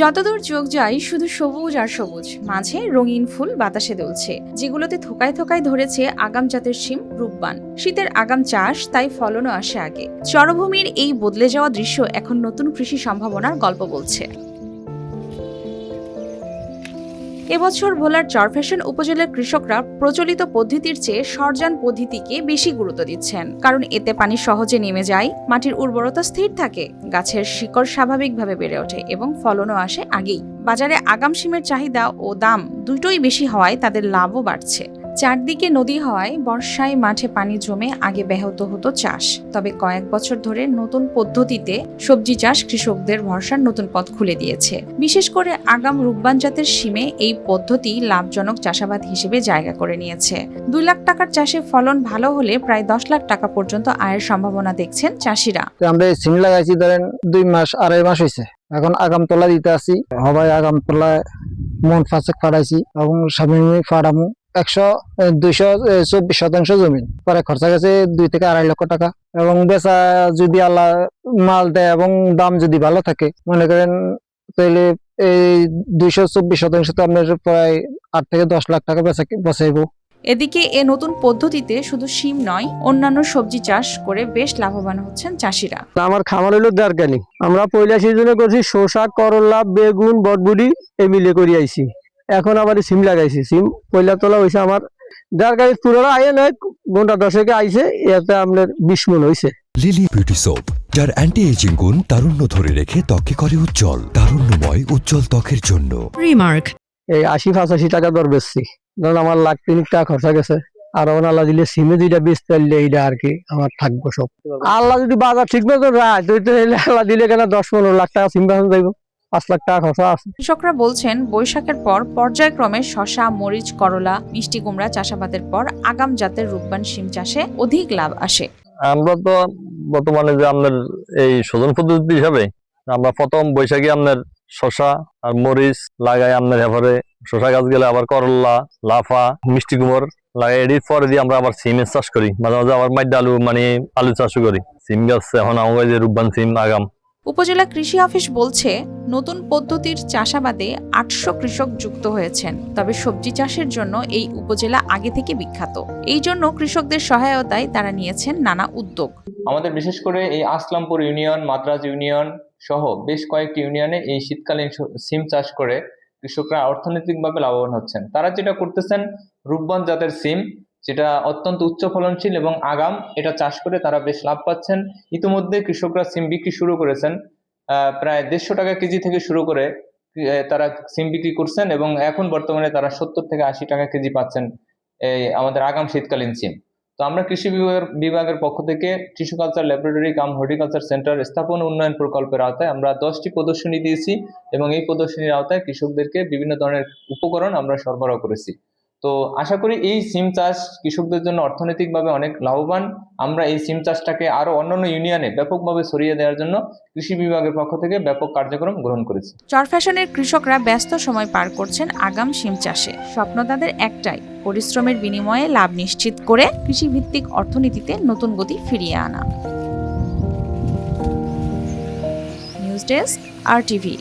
যতদূর চোখ যায়, শুধু সবুজ আর সবুজ। মাঝে রঙিন ফুল বাতাসে দুলছে, যেগুলোতে থোকায় থোকায় ধরেছে আগাম জাতের শিম, রূপবান। শীতের আগাম চাষ, তাই ফলনও আসে আগে। চরভূমির এই বদলে যাওয়া দৃশ্য এখন নতুন কৃষি সম্ভাবনার গল্প বলছে। এবছর ভোলার চরফ্যাশন উপজেলার কৃষকরা প্রচলিত পদ্ধতির চেয়ে সরজান পদ্ধতিকে বেশি গুরুত্ব দিচ্ছেন। কারণ এতে পানি সহজে নেমে যায়, মাটির উর্বরতা স্থির থাকে, গাছের শিকড় স্বাভাবিকভাবে বেড়ে ওঠে এবং ফলনও আসে আগেই। বাজারে আগাম সিমের চাহিদা ও দাম দুটোই বেশি হওয়ায় তাদের লাভও বাড়ছে। চারদিকে নদী হওয়ায় বর্ষায় মাঠে পানি জমে আগে ব্যাহত হতো চাষ। তবে কয়েক বছর ধরে নতুন পদ্ধতিতে সবজি চাষ কৃষকদের ভরসার নতুন পথ খুলে দিয়েছে। বিশেষ করে আগাম রূপবান জাতের সিমে এই পদ্ধতি লাভজনক চাষাবাদ হিসেবে জায়গা করে নিয়েছে। দুই লাখ টাকার চাষে ফলন ভালো হলে প্রায় দশ লাখ টাকা পর্যন্ত আয়ের সম্ভাবনা দেখছেন চাষিরা। আমরা সিম লাগাইছি ধরেন দুই মাস, আড়াই মাস হয়েছে এখন আগাম তোলা দিতে আসি। হবাই আগাম তোলায় মন ফাঁসে ফাড়াইছি এবং সামনে ফাড়ামু একশো দুইশো চব্বিশ শতাংশ জমি। পরে খরচা গেছে দুই থেকে আড়াই লক্ষ টাকা। এবং বেচা যদি আল্লাহ মাল দেয় এবং দাম যদি ভালো থাকে মনে করেন তাহলে এই দুইশো চব্বিশ শতাংশ তো আপনার প্রায় আট থেকে দশ লাখ টাকা বেচা বেচাইবো এদিকে এ নতুন পদ্ধতিতে শুধু শিম নয় অন্যান্য সবজি চাষ করে বেশ লাভবান হচ্ছেন চাষিরা। আমার খামার হলো দারকানি আমরা পয়লা সিজনে করছি শসা করলা বেগুন বটবুডি এ মিলে করে আইছি। এখন আবার সিম লাগাইছি। সিম পয়লা তোলা হয়েছে আমার। দারকানি পুরোটা আইয়ে নয় ঘণ্টা দশেকে আইছে এতে আপনার বিশ মন হয়েছে লিলি বিউটি সোপ যার অ্যান্টি এজিং গুণ তারুণ্য ধরে রেখে ত্বকে করে উজ্জ্বল তারুণ্যময় উজ্জ্বল ত্বকের জন্য। Remark. এই আশি পঁচাশি টাকা দর বেচছি। ধরুন আমার লাখ তিন টাকা খরচা গেছে। আর ওন আল্লাহ দিলে সিমে দুইটা বেচ তাইলে এইটা আর কি আমার থাকব সব। আল্লাহ যদি বাজার ঠিক মতো রায় তো আল্লাহ দিলে কেন দশ পনেরো লাখ টাকা সিম বেচন যাইব? পাঁচ লাখ টাকা খরচা আছে। কৃষকরা বলছেন বৈশাখের পর পর্যায়ক্রমে শশা মরিচ করলা মিষ্টি কুমড়া চাষাবাদের পর আগাম জাতের রূপবান শিম চাষে অধিক লাভ আসে। আমরা তো বর্তমানে যে আপনার এই শোধন পদ্ধতি হিসাবে আমরা প্রথম বৈশাখে আপনার শশা আর মরিচ লাগাই আপনার এবারে শশা গাছ গেলে আবার করলা লাফা মিষ্টি কুমড় লাগাই। এটির পরে দিয়ে আমরা আবার সিমের চাষ করি। মাঝে মাঝে আবার মাইড আলু মানে আলু চাষও করি। সিম গাছ এখন আমাকে যে রূপবান সিম আগাম। উপজেলা কৃষি অফিস বলছে, নতুন পদ্ধতির চাষাবাদে আটশো কৃষক যুক্ত হয়েছেন, তবে সবজি চাষের জন্য এই উপজেলা আগে থেকে বিখ্যাত। এই জন্য কৃষকদের সহায়তায় তারা নিয়েছেন নানা উদ্যোগ। আমাদের বিশেষ করে এই আসলামপুর ইউনিয়ন, মাদ্রাজ ইউনিয়ন সহ বেশ কয়েকটি ইউনিয়নে এই শীতকালীন সিম চাষ করে কৃষকরা অর্থনৈতিকভাবে লাভবান হচ্ছেন। তারা যেটা করতেছেন, রূপবান জাতের সিম যেটা অত্যন্ত উচ্চ ফলনশীল এবং আগাম, এটা চাষ করে তারা বেশ লাভ পাচ্ছেন। ইতিমধ্যে কৃষকরা সিম বিক্রি শুরু করেছেন। প্রায় দেড়শো টাকা কেজি থেকে শুরু করে তারা সিম বিক্রি করছেন এবং এখন বর্তমানে তারা সত্তর থেকে আশি টাকা কেজি পাচ্ছেন এই আমাদের আগাম শীতকালীন সিম। তো আমরা কৃষি বিভাগের বিভাগের পক্ষ থেকে tissue culture laboratory cum horticulture centre স্থাপন উন্নয়ন প্রকল্পের আওতায় আমরা দশটি প্রদর্শনী দিয়েছি এবং এই প্রদর্শনীর আওতায় কৃষকদেরকে বিভিন্ন ধরনের উপকরণ আমরা সরবরাহ করেছি। তো আশা করি এই সিম চাষ কৃষকদের জন্য অর্থনৈতিকভাবে অনেক লাভবান। আমরা এই সিম চাষটাকে আরও অন্যান্য ইউনিয়নে ব্যাপকভাবে ছড়িয়ে দেওয়ার জন্য কৃষি বিভাগের পক্ষ থেকে ব্যাপক কার্যক্রম গ্রহণ করেছি। চরফ্যাশনের কৃষকরা ব্যস্ত সময় পার করছেন আগাম সিম চাষে। স্বপ্ন তাদের একটাই, পরিশ্রমের বিনিময়ে লাভ নিশ্চিত করে কৃষিভিত্তিক অর্থনীতিতে নতুন গতি ফিরিয়ে আনা। News desk, R TV.